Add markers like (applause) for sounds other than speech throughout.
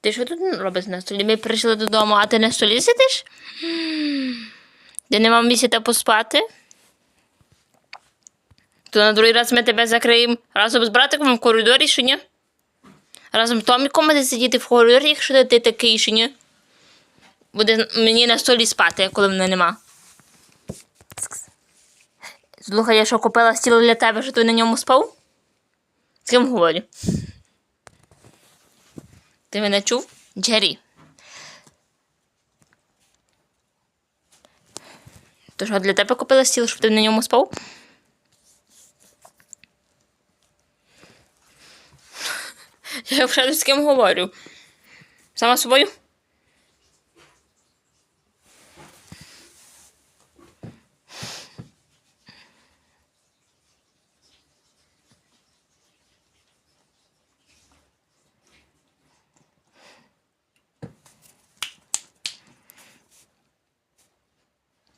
Ти що тут робиш на столі? Ми прийшли додому, а ти на столі сидиш? Ти не мав місця поспати? То на другий раз ми тебе закриємо разом з братиком в коридорі, що ні? Разом з Томіком буде сидіти в коридорі, якщо ти такий, що ні? Буде мені на столі спати, коли мене нема. Слухай, я що купила стіл для тебе, що ти на ньому спав? З ким говорю? Ти мене чув? Джері. То що для тебе купила стіл, щоб ти на ньому спав? (laughs) Я вже з ким говорю. Сама собою?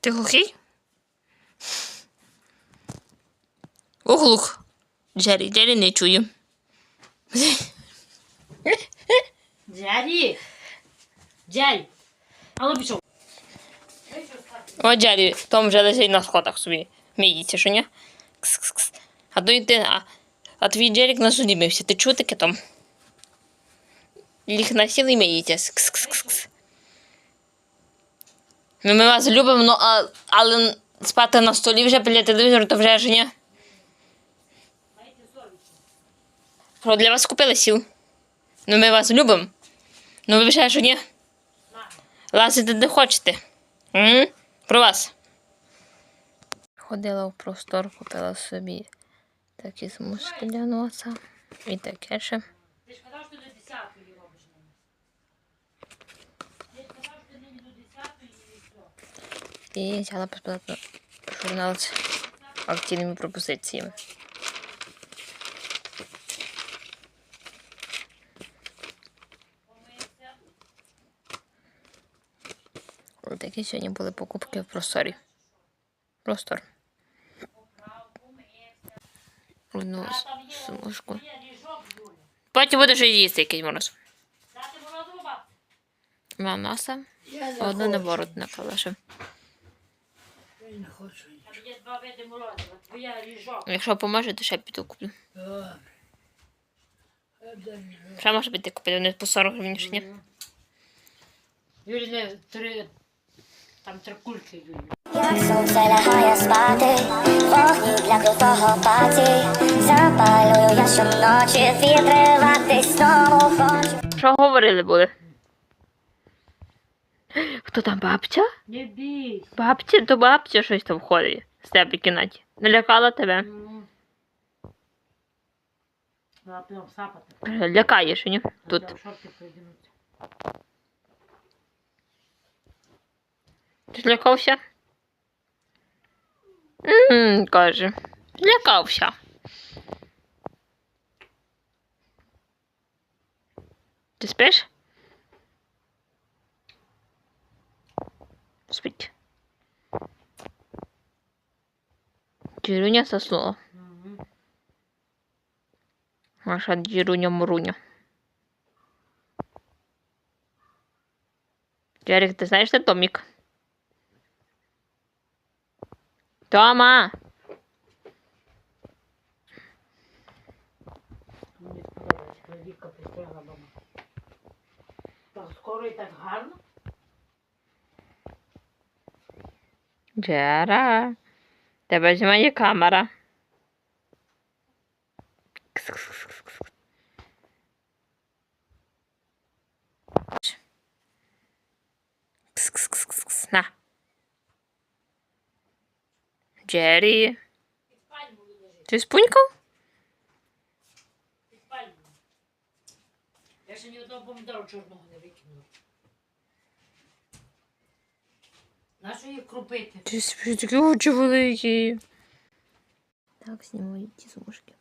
Ти глухий? Оглух. Джері, Джері не чую. Джері! Джері! А ну пішов. О, Джері, Том вже лежить на сходах собі. Міється, що ні? Кс-кс-кс. А то йди, а, а твій Джерік на суді мився. Ти чув таке, Том? Ліг на сіл і миється. Кс-кс-кс. Ну, ми вас любимо, ну, а, але спати на столі вже біля телевізору, то вже ж ні. Що, для вас купили сіл? Ну, ми вас любимо. Ну, ви вже ж ні. Лазити де хочете. М? Про вас. Ходила в простор, купила собі такі смужки для носа. І таке ще. Ти ж казав, що до 10-ї робиш на нас. Ти ж казав, що нині до 10-ї і. Взяла безплатно журнал з акційними пропозиціями. Ось такі сьогодні були покупки в просторі. Простор. Одну с- смужку. Є ріжок, Потім будеш їсти якийсь мороз. Маноса. Одну на ворот не хочу. Там є два види морозива. Твоя ріжок. Якщо поможе, то ще піду куплю. Добре. Ще може піти купити, вони по 40 гривень, чи ні? Юлі не три... Там три кульки, Юлі. Як сонце лягає спати, вогні для крутого паті, запалюю я щоночі, відриватись знову хочу. Що говорили були? Хто там бабця? Не бійся. Бабця, то бабця щось там ходить з тебе в кімнаті. Налякала тебе? Ну. Вона прям сапати. Лякає, ні? Тут. Шорти придінуться. Ти злякався? М, каже. Злякався. Ти спиш? Спить. Джируня заснула. Мгм. Наша Джируня Муруня. Ярик, ти знаєш, де Томік? Тома! Скоро і так гарно. Джера. Тебе знімає камера. На. Джері. Ти спунькав? Я ще ні одного помідору чорного не викинула. Нащо їх крупити? Такі очі великі. Так, знімаю ті смужки.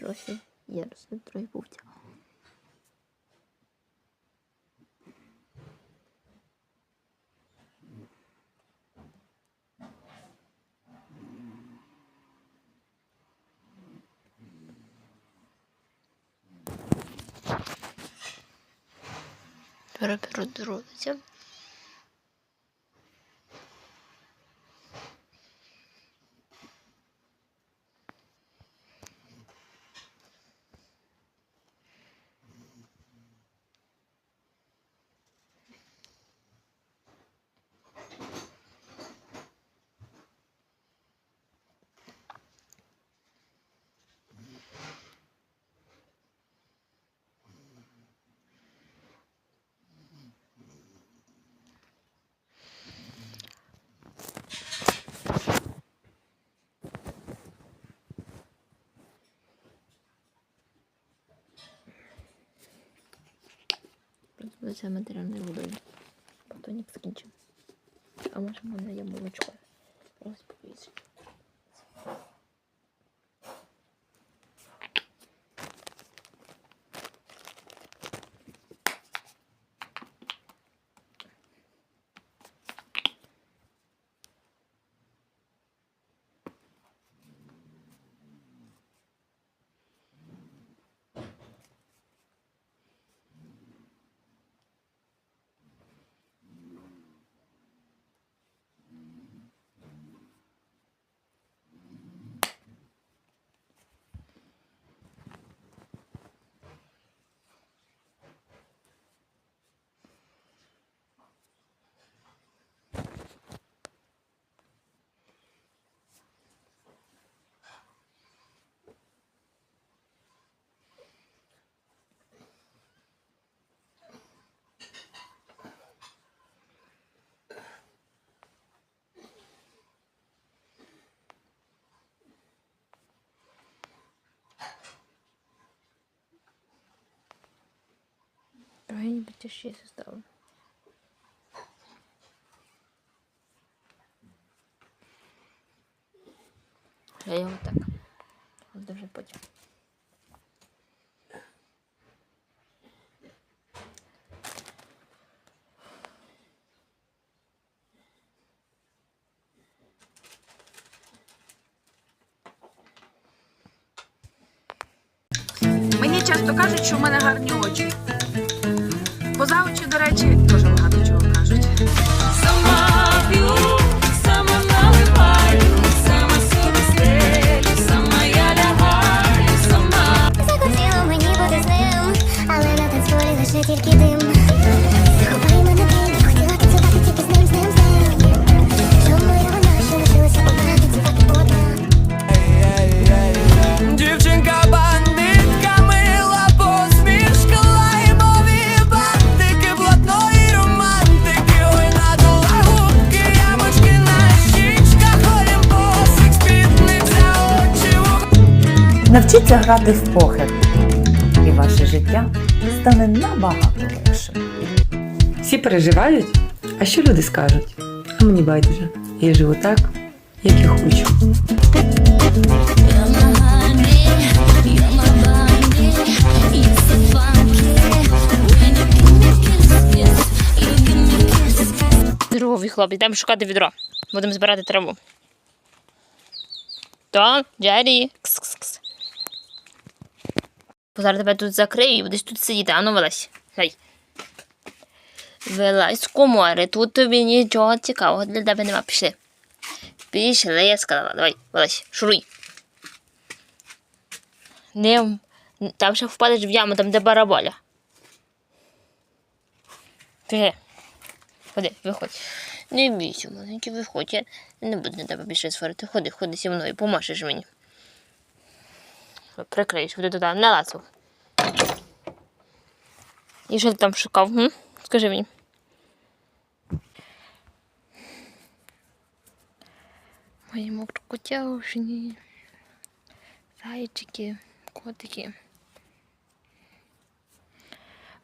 Трохи є, росли, трохи повтя. Перепродруться. Це матеріальною водою. Батонік закінчив. А може в мене є молочко. Ніби тяжчіше стало. Я його так. Дуже потім. Мені часто кажуть, що в мене гарні очі. Поза очі, до речі, дуже багато чого кажуть. Навчіться грати в покер, і ваше життя стане набагато легшим. Всі переживають, а що люди скажуть? А мені байдуже. Я живу так, як я хочу. Здоровий хлопець, йдемо шукати відро. Будемо збирати траву. То, Джері. Кс-кс-кс. Зараз тебе тут закрию і будеш тут сидіти. Ану, вилазь. Гей. Вилазь з комори. Тут тобі нічого цікавого для тебе нема. Пішли. Пішли, я сказала. Давай, вилазь, шуруй. Не, там ще впадеш в яму, там де бараболя. Пішли. Ходи, виходь. Не бійся, маленький, виходь. Я не буду на тебе більше сварити. Ходи, ходи зі мною, поможеш мені. Прикриєш, буду туди на ласу. І що ти там шукав? М? Скажи мені. Мої мокрокотяушні. Зайчики, котики.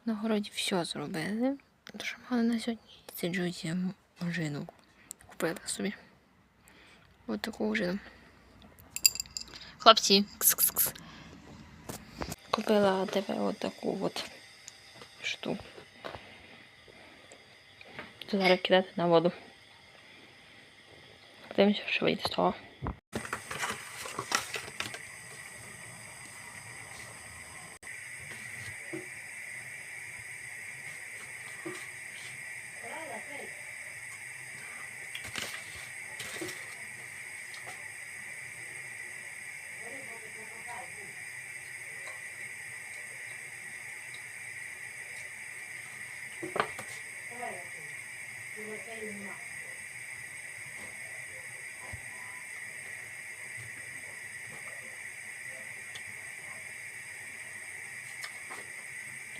На городі все зробили. Дуже мало на сьогодні. Сиджу я ожину. Купила собі. Ось таку ожину. Хлопці, кс-кс-кс. Купила тебе отаку от штуку. Зараз кидати на воду. Подивимося, що вийде з того.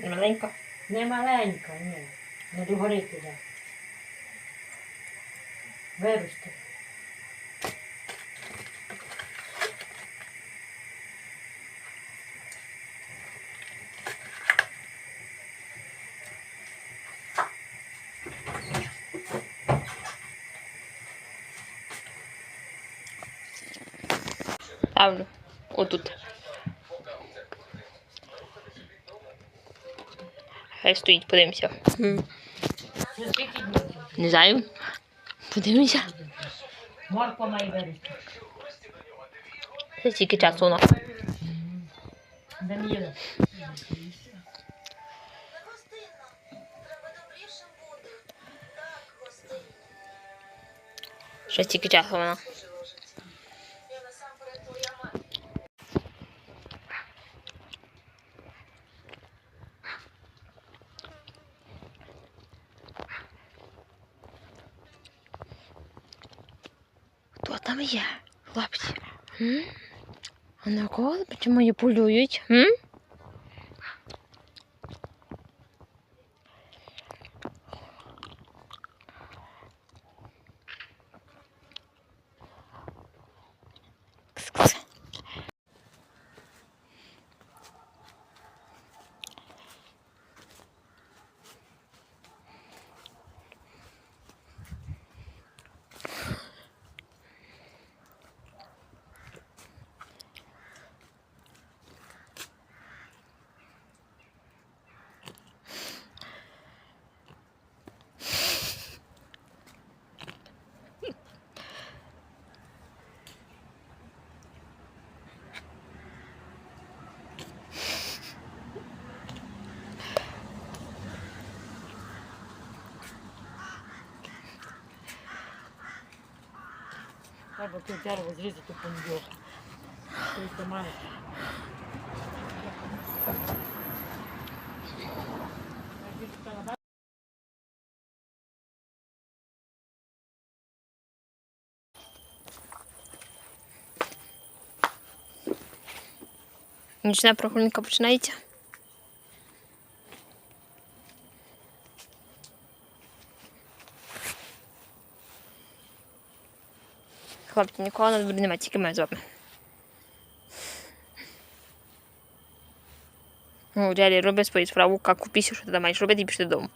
Маленько. Не маленька, ні. Не догори туди. Виросте. Ставлю. Отут. Хай стоїть, подивимося. Не знаю. Подивимося. Морква має вирости. Це стільки часу воно. Ще стільки часу воно. Є, хлопці? А на кого чому полюють? М? Треба тут дерево зрізати понеділок. Ти маєш. Нічна прогулянка починається. Хлопці, нікого на дворі немає, тільки ми з вами. Ну, дядя, роби свою справу, як у пісі, що ти там маєш робити, і пішли додому.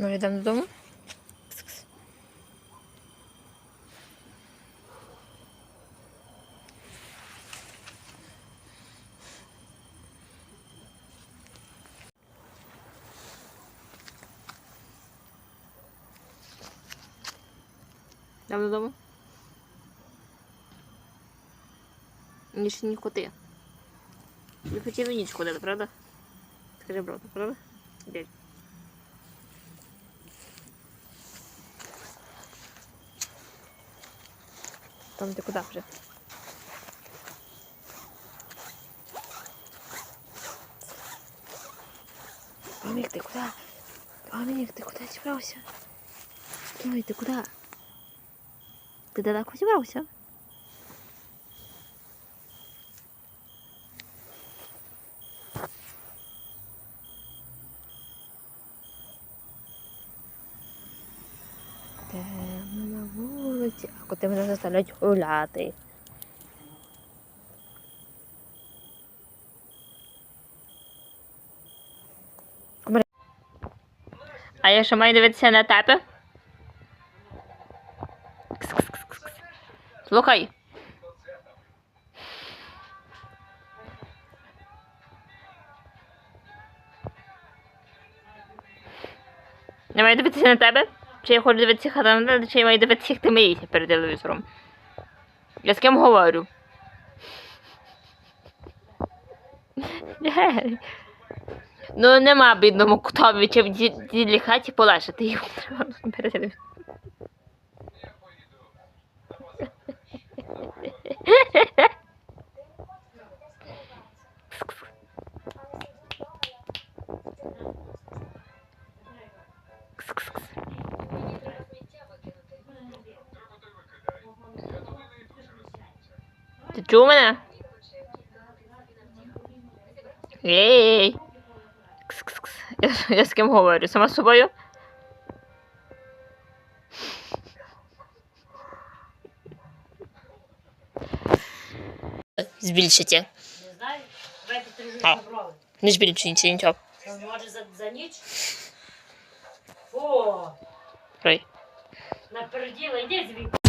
Може, йдемо додому? Кс-кс. Йдемо додому? Ніж ні коти. Не хотіли ніч ходити, правда? Скажи правду, правда? Дядь. Там куда уже? Домик, куда? куди? Домик, куда куди зібрався? Ой, ты куда? Ты тогда куда Темно на коти мене заставляють гуляти. А я що маю дивитися на тебе? Слухай. Я маю дивитися на тебе? Чи я хочу дивитися тебе, чи я маю дивитися, як ти миєшся перед телевізором? Я з ким говорю? Ну, нема бідному кутові, чи в ді- ділі хаті полежати. його треба перед телевізором. Чув мене? Ей! Кс-кс-кс. Я, я з ким говорю? Сама з собою? Збільшите. Не знаю, давайте А. забрали. Не збільшуйте нічого. Може за, за ніч? (laughs) Фу, Ой. наперділа, йди звідти.